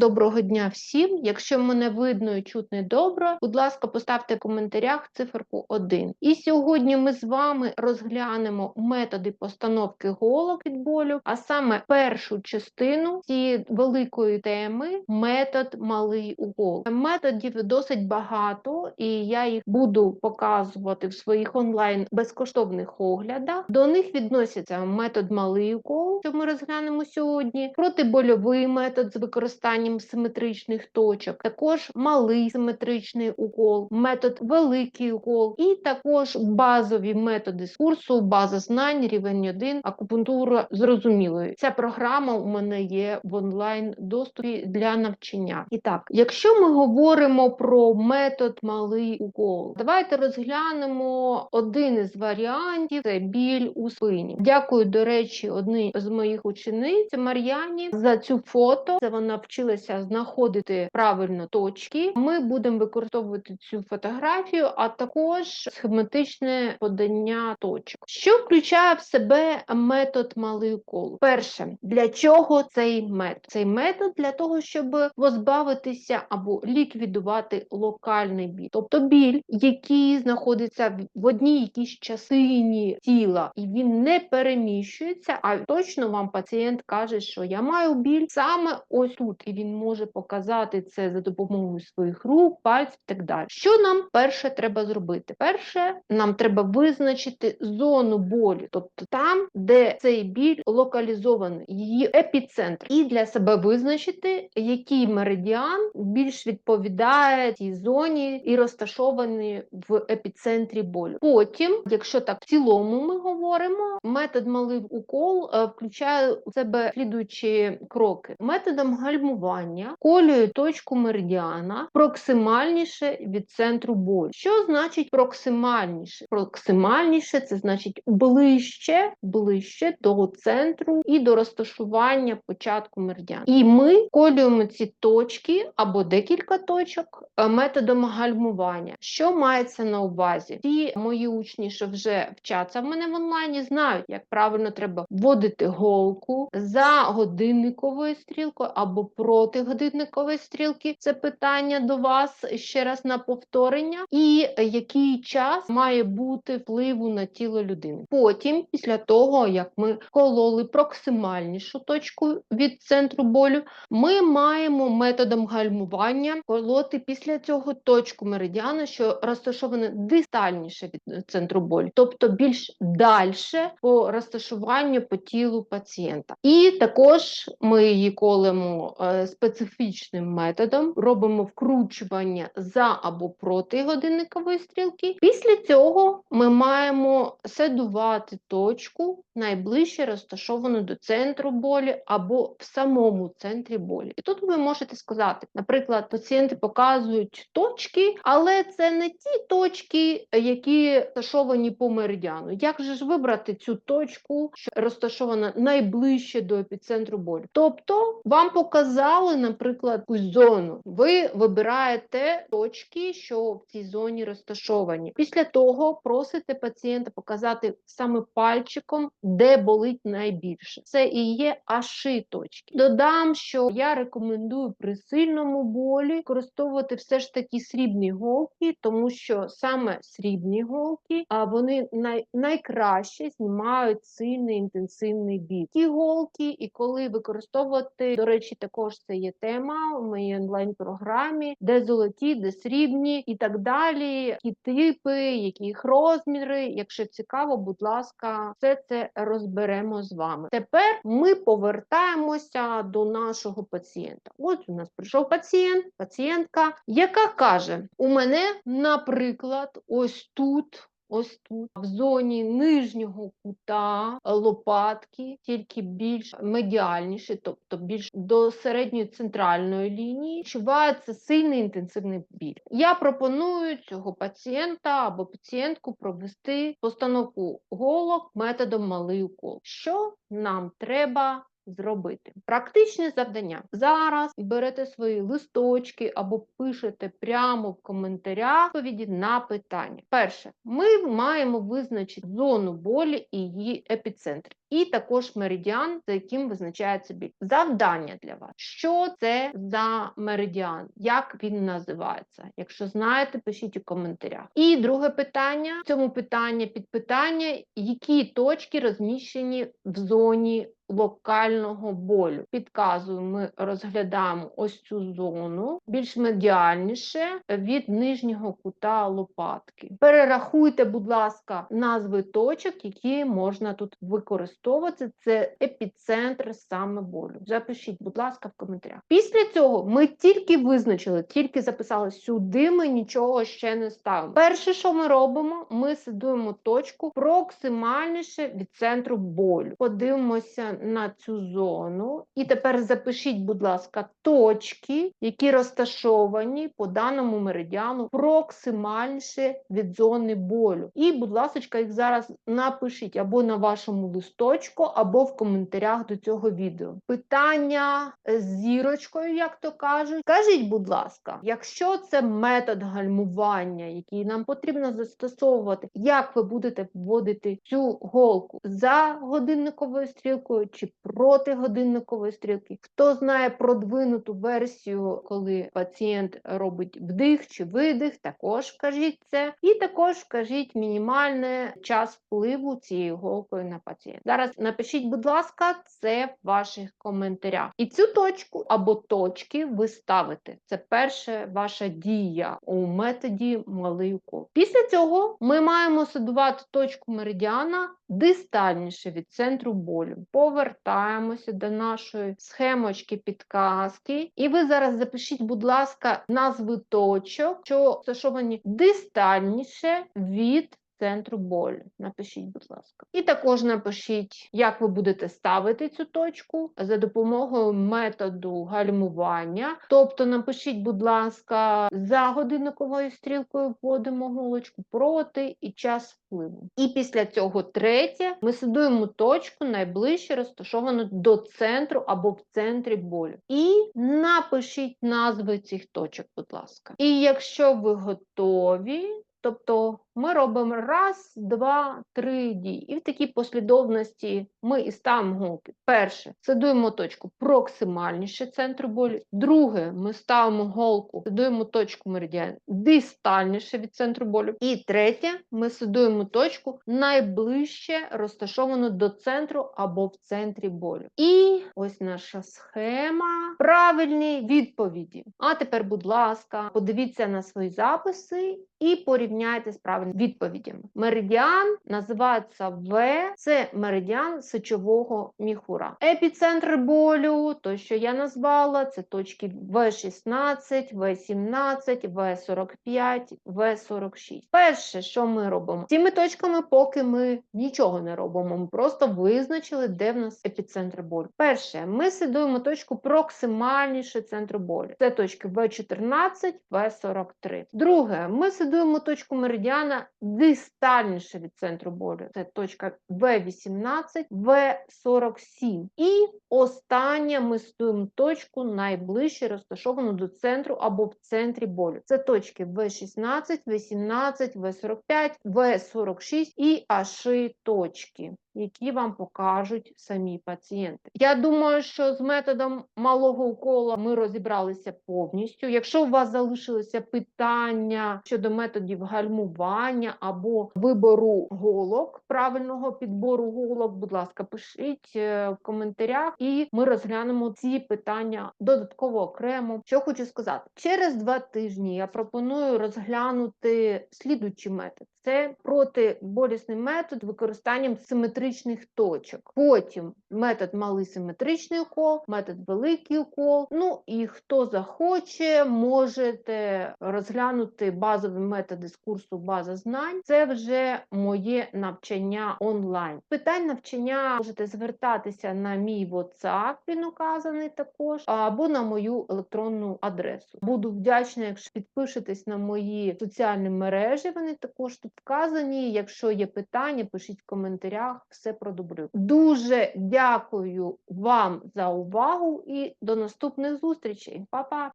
Доброго дня всім. Якщо мене видно і чутно добре, будь ласка, поставте в коментарях циферку 1. І сьогодні ми з вами розглянемо методи постановки голок від болю, а саме першу частину цієї великої теми метод малий укол. Методів досить багато, і я їх буду показувати в своїх онлайн безкоштовних оглядах. До них відносяться метод малий укол, що ми розглянемо сьогодні, протибольовий метод з використанням симетричних точок, також малий симетричний укол, метод великий укол, і також базові методи з курсу, база знань, рівень 1, акупунктура зрозумілою. Ця програма у мене є в онлайн доступі для навчання. І так, якщо ми говоримо про метод малий укол, давайте розглянемо один із варіантів це біль у спині. Дякую, до речі, одній з моїх учениць Мар'яні за цю фото. Це вона вчилася знаходити правильно точки. Ми будемо використовувати цю фотографію, а також схематичне подання точок. Що включає в себе метод малий укол? Перше, для чого цей метод? Цей метод для того, щоб позбавитися або ліквідувати локальний біль, тобто біль, який знаходиться в одній якійсь частині тіла, і він не переміщується. А точно вам пацієнт каже, що я маю біль саме ось тут, і він може показати це за допомогою своїх рук, пальців і так далі. Що нам перше треба зробити? Перше, нам треба визначити зону болі, тобто там, де цей біль локалізований, її епіцентр, і для себе визначити, який меридіан більш відповідає цій зоні і розташований в епіцентрі болю. Потім, якщо так в цілому ми говоримо, метод малий укол е, включає у себе слідуючі кроки. Методом гальмування колює точку меридіана проксимальніше від центру болю. Що значить проксимальніше? Проксимальніше це значить ближче, ближче до центру і до розташування початку меридіану. І ми колюємо ці точки або декілька точок е, методом гальмування. Що мається на увазі? Ті мої учні, що вже вчаться в мене в онлайні, знають, як правильно треба вводити голку за годинниковою стрілкою або проти годинникової стрілки. Це питання до вас ще раз на повторення, і який час має бути впливу на тіло людини. Потім, після того як ми кололи проксимальнішу точку від центру болю, ми маємо методом гальмування колоти після цього точку меридіана, що розташована дистальніше від центру болю, тобто більш далі по розташуванню по тілу пацієнта. І також ми її колемо е, специфічним методом, робимо вкручування за або проти годинникової стрілки. Після цього ми маємо седувати точку найближче розташовану до центру болі або в самому центрі болі. І тут ви можете сказати, наприклад, пацієнти показують точки, але це не ті точки, які розташовані по меридіану. Як же ж вибрати цю точку, що розташована найближче до епіцентру болю? Тобто вам показали, наприклад, якусь зону. Ви вибираєте точки, що в цій зоні розташовані. Після того просите пацієнта показати саме пальчиком, де болить найбільше. Це і є аши точки. Додам, що я рекомендую при сильному болі використовувати все ж таки срібні голки, тому що саме срібні голки а вони най, найкраще знімають сильний інтенсивний біль. Ті голки, і коли використовувати, до речі, також це є тема в моїй онлайн-програмі, де золоті, де срібні і так далі, які типи, які їх розміри. Якщо цікаво, будь ласка, все це розберемо з вами. Тепер ми повертаємося до нашого пацієнта. Ось у нас прийшов пацієнт, пацієнтка, яка каже: у мене, наприклад, ось тут. Ось тут, в зоні нижнього кута лопатки, тільки більш медіальніше, тобто більш до середньої центральної лінії, відчувається сильний інтенсивний біль. Я пропоную цього пацієнта або пацієнтку провести постановку голок методом малий укол. Що нам треба зробити. Практичне завдання. Зараз берете свої листочки або пишете прямо в коментарях відповіді на питання. Перше, ми маємо визначити зону болі і її епіцентр, і також меридіан, за яким визначається біль. Завдання для вас. Що це за меридіан? Як він називається? Якщо знаєте, пишіть у коментарях. І друге питання: в цьому питання підпитання, які точки розміщені в зоні локального болю. Підказую, ми розглядаємо ось цю зону більш медіальніше від нижнього кута лопатки. Перерахуйте, будь ласка, назви точок, які можна тут використовувати. Це епіцентр саме болю. Запишіть, будь ласка, в коментарях. Після цього ми тільки визначили, тільки записали сюди. Ми нічого ще не ставимо. Перше, що ми робимо, ми сидуємо точку проксимальніше від центру болю. Подивимося на цю зону. І тепер запишіть, будь ласка, точки, які розташовані по даному меридіану проксимальніше від зони болю. І, будь ласка, їх зараз напишіть або на вашому листочку, або в коментарях до цього відео. Питання з зірочкою, як то кажуть. Кажіть, будь ласка, якщо це метод гальмування, який нам потрібно застосовувати, як ви будете вводити цю голку за годинниковою стрілкою чи проти годинникової стрілки? Хто знає продвинуту версію, коли пацієнт робить вдих чи видих, також вкажіть це. І також вкажіть мінімальний час впливу цією голкою на пацієнта. Зараз напишіть, будь ласка, це в ваших коментарях. І цю точку або точки ви ставите. Це перша ваша дія у методі малий укол. Після цього ми маємо садувати точку меридіана дистальніше від центру болю. Повертаємося до нашої схемочки підказки. І ви зараз запишіть, будь ласка, назви точок, що розташовані дистальніше від центру болю. Напишіть, будь ласка. І також напишіть, як ви будете ставити цю точку за допомогою методу гальмування. Тобто напишіть, будь ласка, за годинниковою стрілкою вводимо голочку проти і час впливу. І після цього третє ми сидуємо точку найближче розташовану до центру або в центрі болю. І напишіть назви цих точок, будь ласка. І якщо ви готові, Тобто ми робимо раз, два, три дії. І в такій послідовності ми і ставимо голки. Перше, сидуємо точку проксимальніше центру болю. Друге, ми ставимо голку, сидуємо точку меридіан дистальніше від центру болю. І третє, ми сидуємо точку найближче розташовану до центру або в центрі болю. І ось наша схема. Правильні відповіді. А тепер, будь ласка, подивіться на свої записи і порівняйте з правильними відповідями. Меридіан називається В, це меридіан сечового міхура. Епіцентр болю, то що я назвала, це точки В16, В17, В45, В46. Перше, що ми робимо? Цими точками, поки ми нічого не робимо, ми просто визначили, де в нас епіцентр болю. Перше, ми сидуємо точку проксимальніше центру болю. Це точки В14, В43. Друге, ми сидуємо точку меридіана дистальніше від центру болю. Це точка В18, В47. І останнє ми стоїмо точку найближче розташовану до центру або в центрі болю. Це точки В16, В17, В45, В46 і Аши точки які вам покажуть самі пацієнти. Я думаю, що з методом малого укола ми розібралися повністю. Якщо у вас залишилися питання щодо методів гальмування або вибору голок, правильного підбору голок, будь ласка, пишіть е, в коментарях, і ми розглянемо ці питання додатково окремо. Що хочу сказати, через два тижні я пропоную розглянути слідуючий метод. Це протиболісний метод використанням симетричних точок. Потім метод малий симетричний укол, метод великий укол. Ну і хто захоче, можете розглянути базові методи з курсу база знань. Це вже моє навчання онлайн. Питань навчання можете звертатися на мій WhatsApp, він указаний також, або на мою електронну адресу. Буду вдячна, якщо підпишетесь на мої соціальні мережі. Вони також тут вказані. Якщо є питання, пишіть в коментарях, все продублю. Дуже. Дякую вам за увагу і до наступних зустрічей. Па-па!